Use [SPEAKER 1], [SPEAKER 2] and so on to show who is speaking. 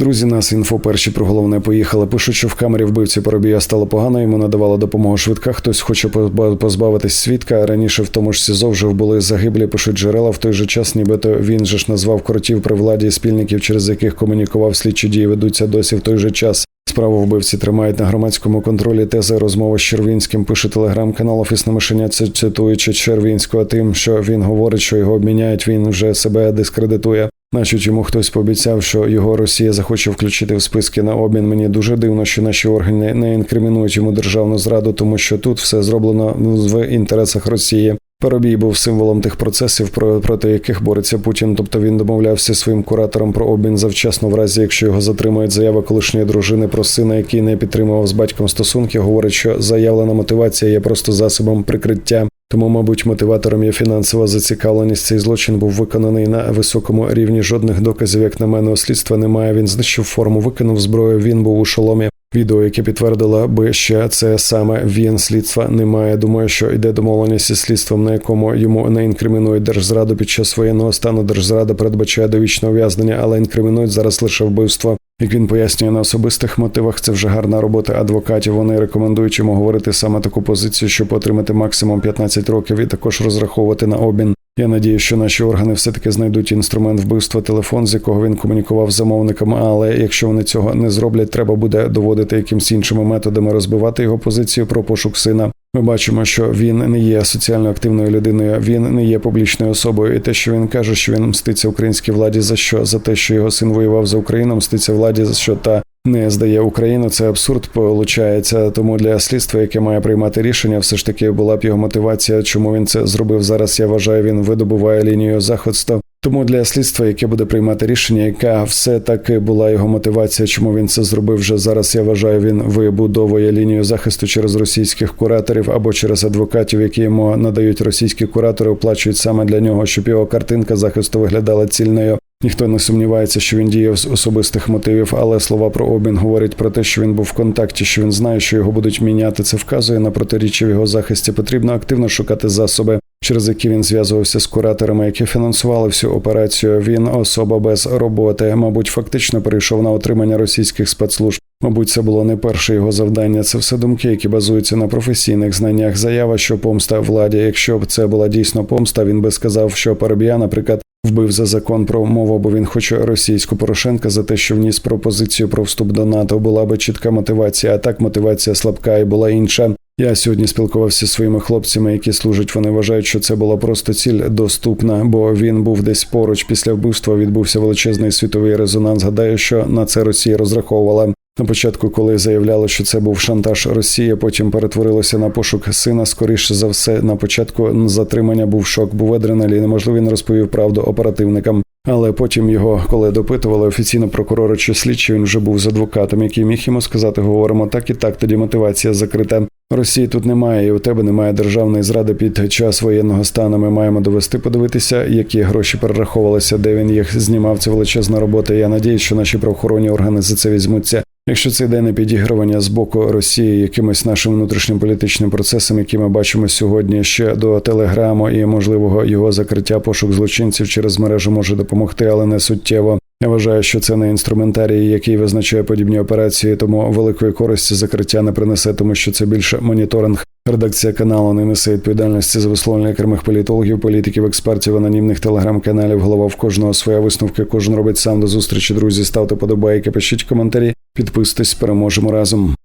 [SPEAKER 1] Друзі, нас інфо перші про головне поїхали. Пишуть, що в камері вбивці Поробія стало погано. Йому надавала допомогу швидка. Хтось хоче позба- позбавитись свідка. Раніше в тому ж СІЗО вже були загиблі. Пишуть джерела. В той же час, нібито він же ж назвав кротів при владі і спільників, через яких комунікував слідчі дії. Ведуться досі в той же час. Справу вбивці тримають на громадському контролі. Тези розмова з Червінським пише телеграм-канал Офісне мишеня, цитуючи Червінського тим, що він говорить, що його обміняють. Він вже себе дискредитує. Значить, йому хтось пообіцяв, що його Росія захоче включити в списки на обмін. Мені дуже дивно, що наші органи не інкримінують йому державну зраду, тому що тут все зроблено в інтересах Росії. Парубій був символом тих процесів, про- проти яких бореться Путін. Тобто він домовлявся своїм куратором про обмін завчасно, в разі якщо його затримують заява колишньої дружини про сина, який не підтримував з батьком стосунки, говорить, що заявлена мотивація є просто засобом прикриття. Тому, мабуть, мотиватором є фінансова зацікавленість. Цей злочин був виконаний на високому рівні. Жодних доказів, як на мене, у слідства немає. Він знищив форму, викинув зброю. Він був у шоломі. Відео, яке підтвердило би ще це саме він. Слідства немає. Думаю, що йде домовленість із слідством, на якому йому не інкримінують держзраду під час воєнного стану. Держзрада передбачає довічне ув'язнення, але інкримінують зараз лише вбивство. Як він пояснює на особистих мотивах, це вже гарна робота адвокатів. Вони рекомендують йому говорити саме таку позицію, щоб отримати максимум 15 років, і також розраховувати на обмін. Я надію, що наші органи все-таки знайдуть інструмент вбивства, телефон, з якого він комунікував з замовником. Але якщо вони цього не зроблять, треба буде доводити якимсь іншими методами розбивати його позицію про пошук сина. Ми бачимо, що він не є соціально активною людиною, він не є публічною особою. І те, що він каже, що він мститься українській владі за що? За те, що його син воював за Україну, мститься владі за що та не здає Україну. Це абсурд получається. Тому для слідства, яке має приймати рішення, все ж таки була б його мотивація, чому він це зробив зараз. Я вважаю, він видобуває лінію захисту. Тому для слідства, яке буде приймати рішення, яка все таки була його мотивація, чому він це зробив вже зараз. Я вважаю, він вибудовує лінію захисту через російських кураторів або через адвокатів, які йому надають російські куратори, оплачують саме для нього, щоб його картинка захисту виглядала цільною. Ніхто не сумнівається, що він діяв з особистих мотивів, але слова про обмін говорять про те, що він був в контакті, що він знає, що його будуть міняти. Це вказує на протиріччя в його захисті. Потрібно активно шукати засоби, через які він зв'язувався з кураторами, які фінансували всю операцію. Він особа без роботи. Мабуть, фактично перейшов на отримання російських спецслужб. Мабуть, це було не перше його завдання. Це все думки, які базуються на професійних знаннях. Заява, що помста владі. Якщо б це була дійсно помста, він би сказав, що Парубія, наприклад, вбив за закон про мову, бо він хоче російську Порошенка за те, що вніс пропозицію про вступ до НАТО. Була би чітка мотивація. А так мотивація слабка і була інша. Я сьогодні спілкувався зі своїми хлопцями, які служать. Вони вважають, що це була просто ціль доступна, бо він був десь поруч. Після вбивства відбувся величезний світовий резонанс. Гадаю, що на це Росія розраховувала. На початку, коли заявляли, що це був шантаж Росії, потім перетворилося на пошук сина. Скоріше за все, на початку затримання був шок, був адреналін. Можливо, він розповів правду оперативникам. Але потім його, коли допитували офіційно прокурора чи слідчі, він вже був з адвокатом, який міг йому сказати: говоримо так і так. Тоді мотивація закрита. Росії тут немає, і у тебе немає державної зради під час воєнного стану. Ми маємо довести, подивитися, які гроші перераховувалися, де він їх знімав. Це величезна робота. Я надіюсь, що наші правоохоронні органи за це візьмуться. Якщо це йде не підігрування з боку Росії якимось нашим внутрішнім політичним процесом, які ми бачимо сьогодні ще до телеграму і можливого його закриття пошук злочинців через мережу може допомогти, але не суттєво. Я вважаю, що це не інструментарій, який визначає подібні операції, тому великої користі закриття не принесе, тому що це більше моніторинг. Редакція каналу не несе відповідальності за висловлення окремих політологів, політиків, експертів, анонімних телеграм-каналів. Голова в кожного своя висновка. Кожен робить сам до зустрічі. Друзі, ставте подобайки, пишіть коментарі, підписуйтесь, переможемо разом.